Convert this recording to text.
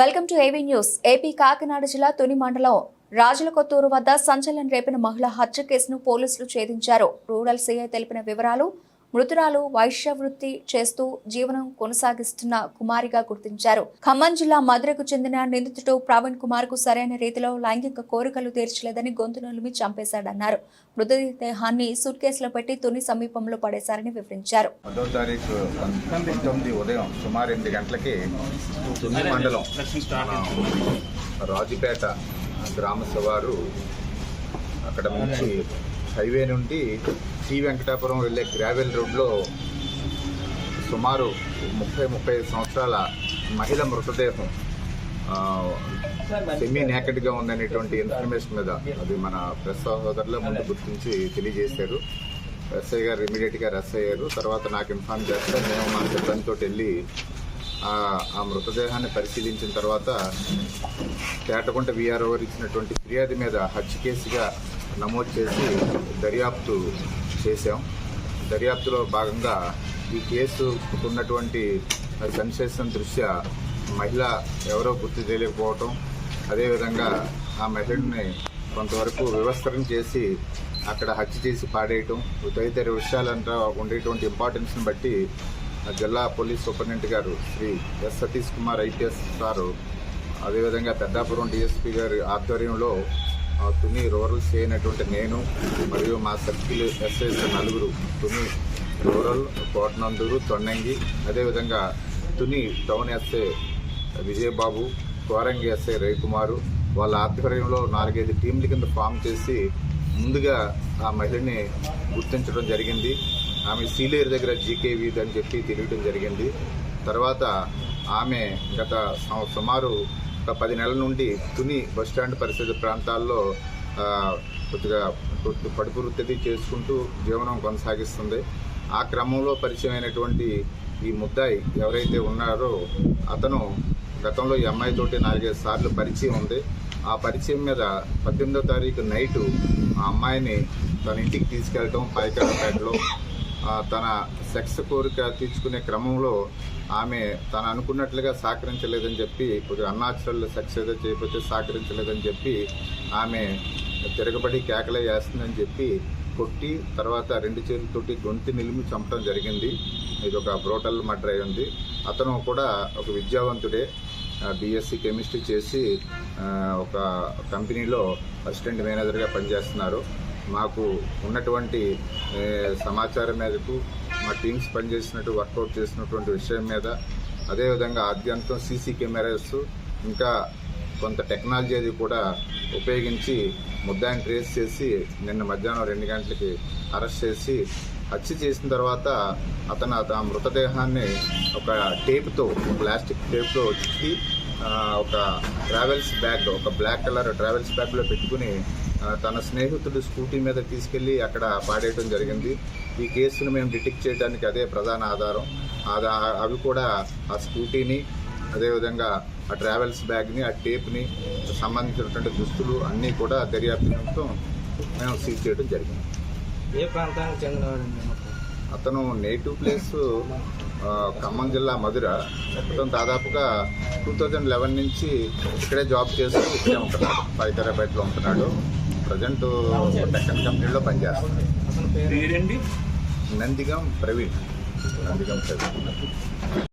Welcome to AV news. AP Kakinada జిల్లా తుని మండలం రాజులకొత్తూరు వద్ద సంచలనం రేపిన మహిళ హత్య కేసును పోలీసులు ఛేదించారు. రూరల్ సీఐ తెలిపిన వివరాలు మృతురాలు వైశ్య వృత్తి చేస్తూ జీవనం కొనసాగిస్తున్న కుమారిగా గుర్తించారు. ఖమ్మం జిల్లా మధురకు చెందిన నిందితుడు ప్రవీణ్ కుమార్కు సరైన రీతిలో లైంగిక కోరికలు తీర్చలేదని గొంతు నులిమి చంపేశాడన్నారు. మృతదేహాన్ని సూట్ కేసులో పెట్టి తుని సమీపంలో పడేశారని వివరించారు. ఉదయం సుమారు ఎనిమిది గంటలకి మండలం రాజుపేట గ్రామ సవారు అక్కడ నుంచి హైవే నుండి శ్రీ వెంకటాపురం వెళ్ళే గ్రావెల్ రోడ్లో సుమారు ముప్పై ముప్పై సంవత్సరాల మహిళ మృతదేహం సెమీ నేకెడ్గా ఉందనేటువంటి ఇన్ఫర్మేషన్ మీద అది మన ప్రెస్ సహోదరుల ముందు గుర్తించి తెలియజేశారు. ఎస్ఐ గారు ఇమీడియట్గా రెస్ అయ్యారు. తర్వాత నాకు ఇన్ఫార్మ్ చేస్తే మేము మా సిబ్బందితో వెళ్ళి ఆ- ఆ మృతదేహాన్ని పరిశీలించిన తర్వాత తేటకుంట విఆర్ఓ ఇచ్చినటువంటి ఫిర్యాదు మీద హత్య కేసుగా నమోదు చేసి దర్యాప్తు చేశాం. దర్యాప్తులో భాగంగా ఈ కేసుకున్నటువంటి ఉన్నటువంటి దృష్ట్యా మహిళ ఎవరో గుర్తు తెలియకపోవటం అదేవిధంగా ఆ మహిళని కొంతవరకు వివస్త్రం చేసి అక్కడ హత్య చేసి పాడేయటం తదితర విషయాలంతా ఉండేటువంటి ఇంపార్టెన్స్ని బట్టి జిల్లా పోలీస్ సూపరింటెండెంట్ గారు Shri S Satish Kumar IPS sir అదేవిధంగా పెద్దాపురం డిఎస్పీ గారి ఆధ్వర్యంలో తుని రూరల్ చేయనటువంటి అయినటువంటి నేను మరియు మా సర్కిల్ ఎస్ఎస్ నలుగురు తుని రూరల్ కోటనందూరు తొన్నంగి అదేవిధంగా Tuni town SA Vijayababu Korangi SI Ravikumar వాళ్ళ ఆధ్వర్యంలో నాలుగైదు టీంల కింద ఫామ్ చేసి ముందుగా ఆ మహిళని గుర్తించడం జరిగింది. ఆమె సీలేరు దగ్గర జీకే అని చెప్పి తెలియడం జరిగింది. తర్వాత ఆమె గత సుమారు ఒక పది నెలల నుండి తుని బస్టాండ్ పరిసర ప్రాంతాల్లో కొద్దిగా పడుపు వృత్తి చేసుకుంటూ జీవనం కొనసాగిస్తుంది. ఆ క్రమంలో పరిచయమైనటువంటి ఈ ముద్దాయి ఎవరైతే ఉన్నారో అతను గతంలో ఈ అమ్మాయితోటి నాలుగైదు సార్లు పరిచయం ఉంది. ఆ పరిచయం మీద పద్దెనిమిదో తారీఖు నైటు ఆ అమ్మాయిని తన ఇంటికి తీసుకెళ్ళటం పాయకాడపేటలో తన సెక్స్ కోరిక తీర్చుకునే క్రమంలో ఆమె తను అనుకున్నట్లుగా సహకరించలేదని చెప్పి కొద్దిగా అన్నాచురల్ సెక్స్ ఏదో చేయకపోతే సహకరించలేదని చెప్పి ఆమె తిరగబడి కేకలే వేస్తుందని చెప్పి కొట్టి తర్వాత రెండు చేతులతోటి గొంతు నిలిమి చంపడం జరిగింది. ఇది ఒక బ్రోటల్ మర్డర్ అయి ఉంది. అతను కూడా ఒక విద్యావంతుడే. బీఎస్సీ కెమిస్ట్రీ చేసి ఒక కంపెనీలో అసిస్టెంట్ మేనేజర్గా పనిచేస్తున్నారు. మాకు ఉన్నటువంటి సమాచారం మేరకు మా టీమ్స్ పనిచేసినట్టు వర్కౌట్ చేసినటువంటి విషయం మీద అదేవిధంగా ఆద్యంతం సీసీ కెమెరాస్ ఇంకా కొంత టెక్నాలజీ అది కూడా ఉపయోగించి ముద్దాయిని ట్రేస్ చేసి నిన్న మధ్యాహ్నం రెండు గంటలకి అరెస్ట్ చేసి హత్య చేసిన తర్వాత అతను ఆ మృతదేహాన్ని ఒక టేప్తో ప్లాస్టిక్ టేప్తో చుట్టి ఒక ట్రావెల్స్ బ్యాగ్ ఒక బ్లాక్ కలర్ ట్రావెల్స్ బ్యాగ్లో పెట్టుకుని తన స్నేహితుడు స్కూటీ మీద తీసుకెళ్ళి అక్కడ పాడేయడం జరిగింది. ఈ కేసును మేము డిటెక్ట్ చేయడానికి అదే ప్రధాన ఆధారం. ఆదా అవి కూడా ఆ స్కూటీని అదేవిధంగా ఆ ట్రావెల్స్ బ్యాగ్ని ఆ టేప్ని సంబంధించినటువంటి దుస్తులు అన్నీ కూడా దర్యాప్తు నిమిత్తం మేము సీజ్ చేయడం జరిగింది. ఏ ప్రాంతానికి చెందినవాడండి మొత్తం అతను నేటివ్ ప్లేస్ ఖమ్మం జిల్లా మధుర. మొత్తం దాదాపుగా టూ థౌజండ్ లెవెన్ నుంచి ఇక్కడే జాబ్ చేస్తూ ఇక్కడే ఉంటున్నాడు హైదరాబాద్లో ఉంటున్నాడు. ప్రజెంట్ టెక్కన్ కంపెనీలో పేరు నందిగం ప్రవీణ్. నందిగం ప్రవీణ్.